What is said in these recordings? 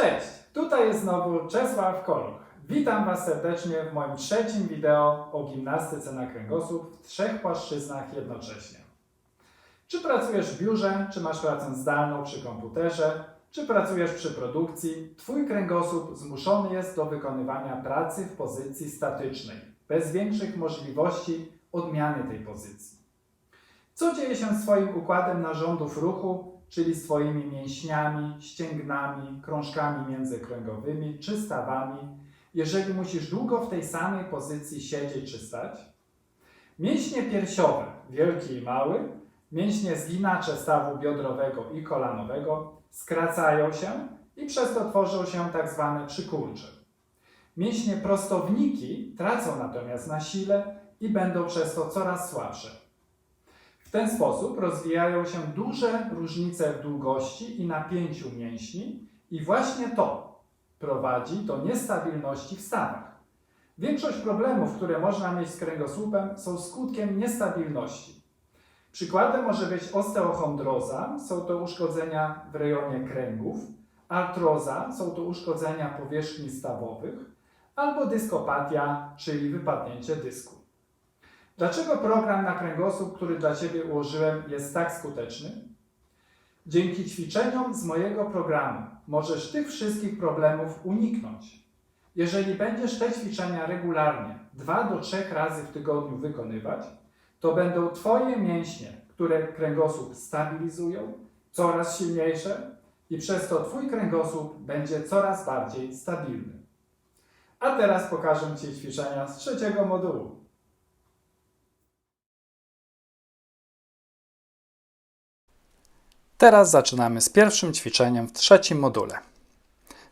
Cześć, tutaj jest znowu Czesław Koluch. Witam Was serdecznie w moim trzecim wideo o gimnastyce na kręgosłup w trzech płaszczyznach jednocześnie. Czy pracujesz w biurze, czy masz pracę zdalną przy komputerze, czy pracujesz przy produkcji, Twój kręgosłup zmuszony jest do wykonywania pracy w pozycji statycznej, bez większych możliwości odmiany tej pozycji. Co dzieje się z Twoim układem narządów ruchu, czyli z Twoimi mięśniami, ścięgnami, krążkami międzykręgowymi czy stawami, jeżeli musisz długo w tej samej pozycji siedzieć czy stać? Mięśnie piersiowe, wielki i mały, mięśnie zginacze stawu biodrowego i kolanowego skracają się i przez to tworzą się tak zwane przykurcze. Mięśnie prostowniki tracą natomiast na sile i będą przez to coraz słabsze. W ten sposób rozwijają się duże różnice w długości i napięciu mięśni i właśnie to prowadzi do niestabilności w stawach. Większość problemów, które można mieć z kręgosłupem, są skutkiem niestabilności. Przykładem może być osteochondroza, są to uszkodzenia w rejonie kręgów, artroza, są to uszkodzenia powierzchni stawowych, albo dyskopatia, czyli wypadnięcie dysku. Dlaczego program na kręgosłup, który dla Ciebie ułożyłem, jest tak skuteczny? Dzięki ćwiczeniom z mojego programu możesz tych wszystkich problemów uniknąć. Jeżeli będziesz te ćwiczenia regularnie 2 do 3 razy w tygodniu wykonywać, to będą Twoje mięśnie, które kręgosłup stabilizują, coraz silniejsze i przez to Twój kręgosłup będzie coraz bardziej stabilny. A teraz pokażę Ci ćwiczenia z trzeciego modułu. Teraz zaczynamy z pierwszym ćwiczeniem w trzecim module.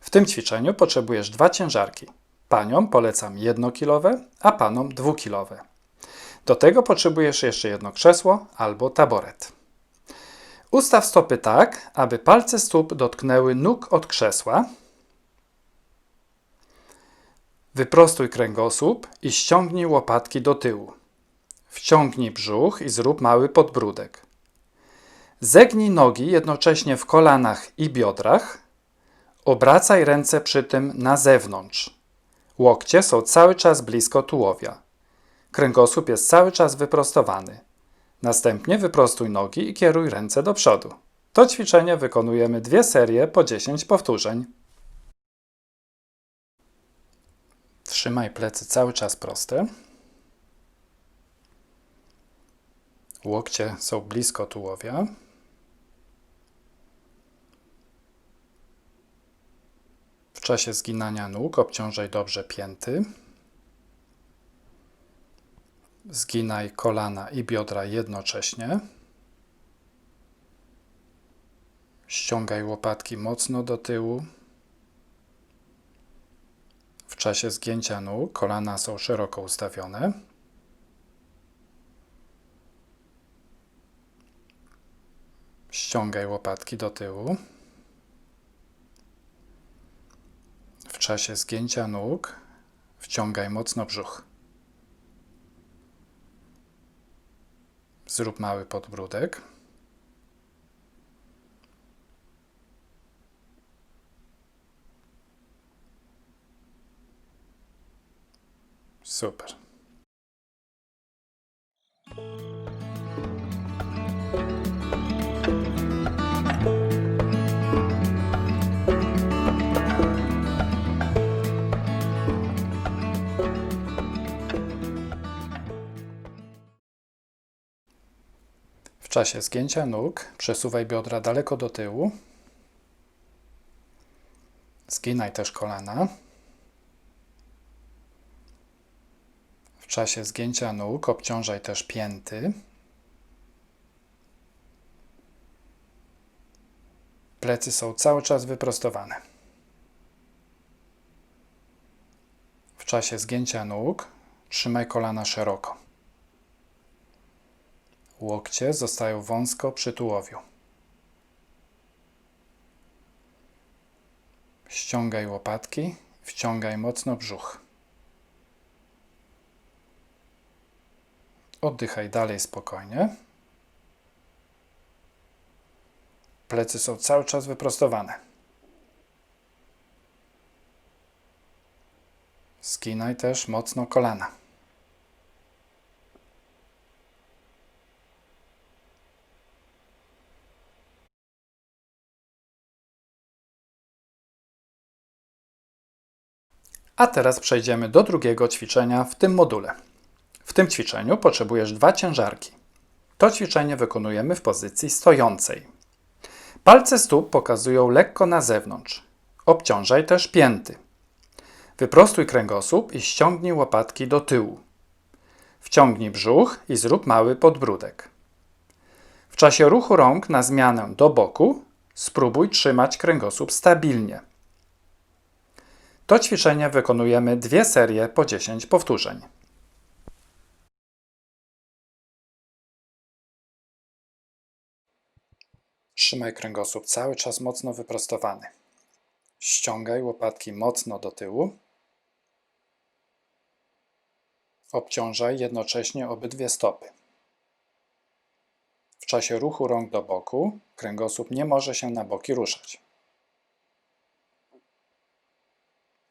W tym ćwiczeniu potrzebujesz dwa ciężarki. Paniom polecam 1-kilowe, a panom 2-kilowe. Do tego potrzebujesz jeszcze jedno krzesło albo taboret. Ustaw stopy tak, aby palce stóp dotknęły nóg od krzesła. Wyprostuj kręgosłup i ściągnij łopatki do tyłu. Wciągnij brzuch i zrób mały podbródek. Zegnij nogi jednocześnie w kolanach i biodrach. Obracaj ręce przy tym na zewnątrz. Łokcie są cały czas blisko tułowia. Kręgosłup jest cały czas wyprostowany. Następnie wyprostuj nogi i kieruj ręce do przodu. To ćwiczenie wykonujemy dwie serie po 10 powtórzeń. Trzymaj plecy cały czas proste. Łokcie są blisko tułowia. Czasie zginania nóg obciążaj dobrze pięty. Zginaj kolana i biodra jednocześnie. Ściągaj łopatki mocno do tyłu. W czasie zgięcia nóg kolana są szeroko ustawione. Ściągaj łopatki do tyłu. Czasie zgięcia nóg wciągaj mocno brzuch. Zrób mały podbródek. Super. Czasie zgięcia nóg przesuwaj biodra daleko do tyłu. Zginaj też kolana. W czasie zgięcia nóg obciążaj też pięty. Plecy są cały czas wyprostowane. W czasie zgięcia nóg trzymaj kolana szeroko. Łokcie zostają wąsko przy tułowiu. Ściągaj łopatki, wciągaj mocno brzuch. Oddychaj dalej spokojnie. Plecy są cały czas wyprostowane. Skinaj też mocno kolana. A teraz przejdziemy do drugiego ćwiczenia w tym module. W tym ćwiczeniu potrzebujesz dwa ciężarki. To ćwiczenie wykonujemy w pozycji stojącej. Palce stóp pokazują lekko na zewnątrz. Obciążaj też pięty. Wyprostuj kręgosłup i ściągnij łopatki do tyłu. Wciągnij brzuch i zrób mały podbródek. W czasie ruchu rąk na zmianę do boku spróbuj trzymać kręgosłup stabilnie. To ćwiczenie wykonujemy dwie serie po 10 powtórzeń. Trzymaj kręgosłup cały czas mocno wyprostowany. Ściągaj łopatki mocno do tyłu. Obciążaj jednocześnie obydwie stopy. W czasie ruchu rąk do boku kręgosłup nie może się na boki ruszać.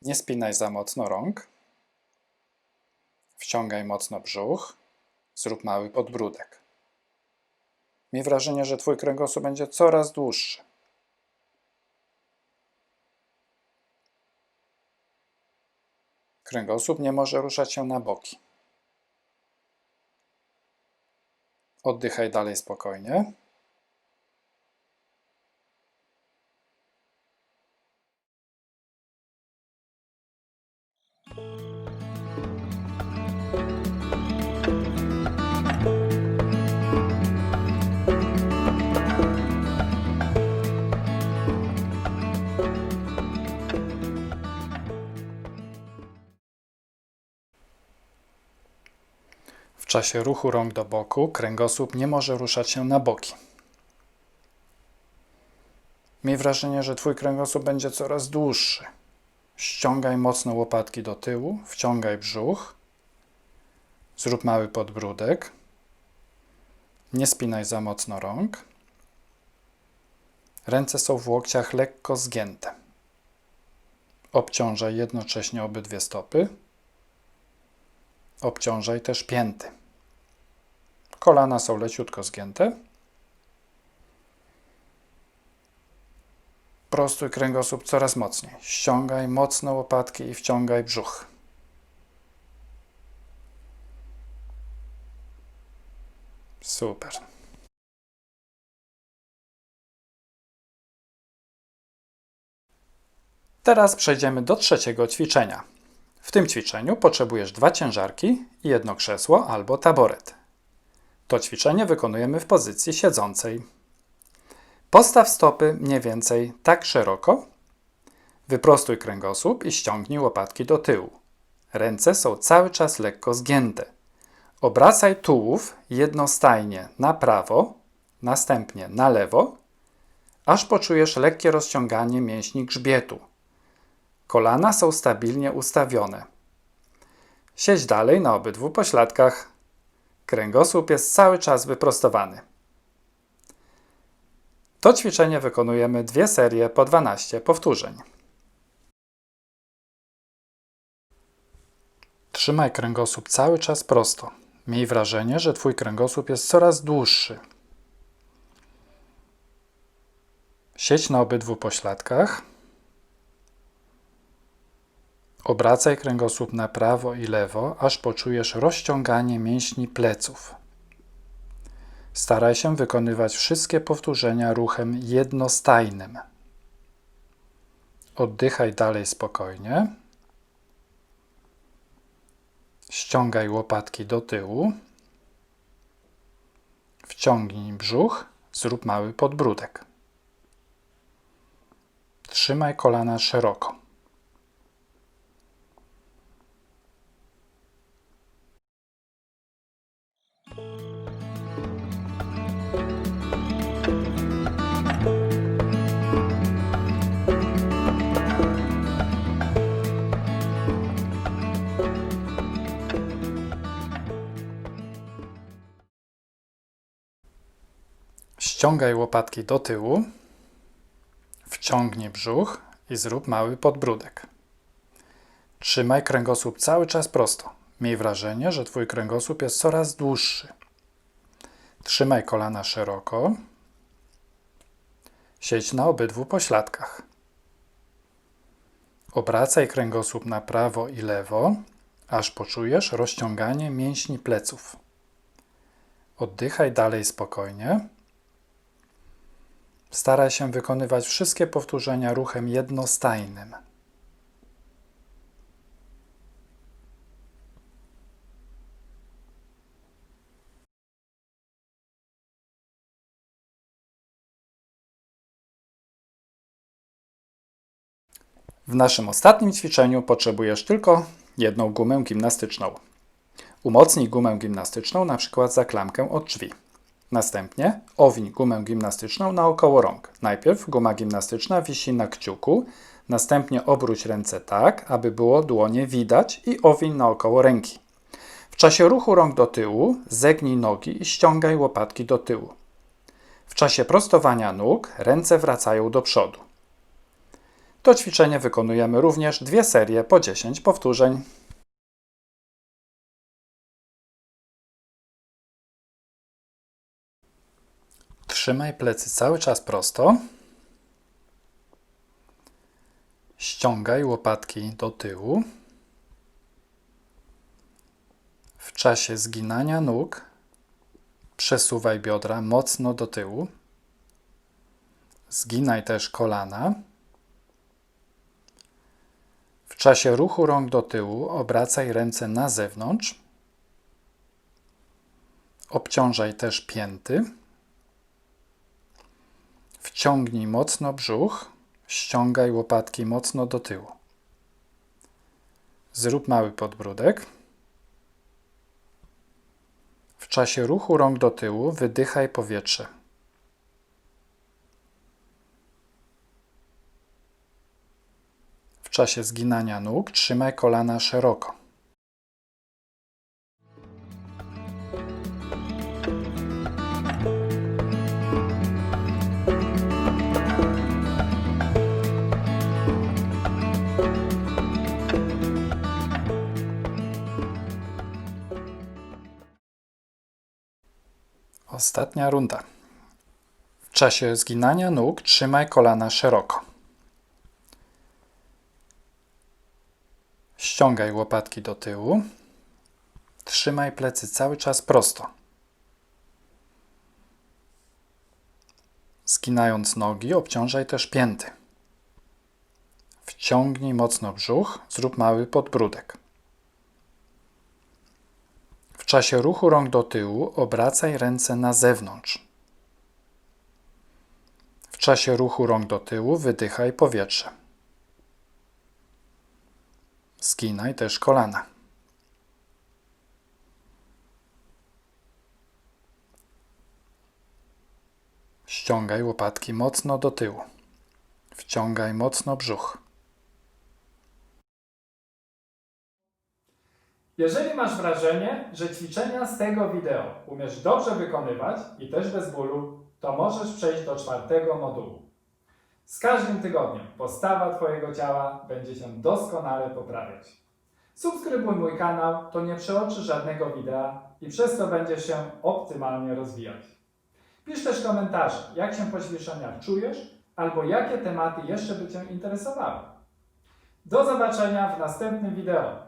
Nie spinaj za mocno rąk. Wciągaj mocno brzuch. Zrób mały podbródek. Miej wrażenie, że Twój kręgosłup będzie coraz dłuższy. Kręgosłup nie może ruszać się na boki. Oddychaj dalej spokojnie. Czasie ruchu rąk do boku kręgosłup nie może ruszać się na boki. Miej wrażenie, że Twój kręgosłup będzie coraz dłuższy. Ściągaj mocno łopatki do tyłu, wciągaj brzuch. Zrób mały podbródek. Nie spinaj za mocno rąk. Ręce są w łokciach lekko zgięte. Obciążaj jednocześnie obydwie stopy. Obciążaj też pięty. Kolana są leciutko zgięte. Prostuj kręgosłup coraz mocniej. Ściągaj mocno łopatki i wciągaj brzuch. Super. Teraz przejdziemy do trzeciego ćwiczenia. W tym ćwiczeniu potrzebujesz dwa ciężarki i jedno krzesło albo taboret. To ćwiczenie wykonujemy w pozycji siedzącej. Postaw stopy mniej więcej tak szeroko. Wyprostuj kręgosłup i ściągnij łopatki do tyłu. Ręce są cały czas lekko zgięte. Obracaj tułów jednostajnie na prawo, następnie na lewo, aż poczujesz lekkie rozciąganie mięśni grzbietu. Kolana są stabilnie ustawione. Siedź dalej na obydwu pośladkach. Kręgosłup jest cały czas wyprostowany. To ćwiczenie wykonujemy dwie serie po 12 powtórzeń. Trzymaj kręgosłup cały czas prosto. Miej wrażenie, że Twój kręgosłup jest coraz dłuższy. Siedź na obydwu pośladkach. Obracaj kręgosłup na prawo i lewo, aż poczujesz rozciąganie mięśni pleców. Staraj się wykonywać wszystkie powtórzenia ruchem jednostajnym. Oddychaj dalej spokojnie. Ściągaj łopatki do tyłu. Wciągnij brzuch, zrób mały podbródek. Trzymaj kolana szeroko. Ściągaj łopatki do tyłu, wciągnij brzuch i zrób mały podbródek. Trzymaj kręgosłup cały czas prosto. Miej wrażenie, że twój kręgosłup jest coraz dłuższy. Trzymaj kolana szeroko. Siedź na obydwu pośladkach. Obracaj kręgosłup na prawo i lewo, aż poczujesz rozciąganie mięśni pleców. Oddychaj dalej spokojnie. Staraj się wykonywać wszystkie powtórzenia ruchem jednostajnym. W naszym ostatnim ćwiczeniu potrzebujesz tylko jedną gumę gimnastyczną. Umocnij gumę gimnastyczną na przykład za klamkę od drzwi. Następnie owiń gumę gimnastyczną naokoło rąk. Najpierw guma gimnastyczna wisi na kciuku, następnie obróć ręce tak, aby było dłonie widać i owiń naokoło ręki. W czasie ruchu rąk do tyłu zegnij nogi i ściągaj łopatki do tyłu. W czasie prostowania nóg ręce wracają do przodu. To ćwiczenie wykonujemy również dwie serie po 10 powtórzeń. Trzymaj plecy cały czas prosto. Ściągaj łopatki do tyłu. W czasie zginania nóg przesuwaj biodra mocno do tyłu. Zginaj też kolana. W czasie ruchu rąk do tyłu obracaj ręce na zewnątrz. Obciążaj też pięty. Wciągnij mocno brzuch, ściągaj łopatki mocno do tyłu. Zrób mały podbródek. W czasie ruchu rąk do tyłu wydychaj powietrze. W czasie zginania nóg trzymaj kolana szeroko. Ostatnia runda. W czasie zginania nóg trzymaj kolana szeroko. Ściągaj łopatki do tyłu. Trzymaj plecy cały czas prosto. Zginając nogi, obciążaj też pięty. Wciągnij mocno brzuch, zrób mały podbródek. Czasie ruchu rąk do tyłu obracaj ręce na zewnątrz. W czasie ruchu rąk do tyłu wydychaj powietrze. Zginaj też kolana. Ściągaj łopatki mocno do tyłu. Wciągaj mocno brzuch. Jeżeli masz wrażenie, że ćwiczenia z tego wideo umiesz dobrze wykonywać i też bez bólu, to możesz przejść do czwartego modułu. Z każdym tygodniem postawa Twojego ciała będzie się doskonale poprawiać. Subskrybuj mój kanał, to nie przeoczy żadnego widea i przez to będziesz się optymalnie rozwijać. Pisz też komentarze, jak się po ćwiczeniach czujesz albo jakie tematy jeszcze by Cię interesowały. Do zobaczenia w następnym wideo.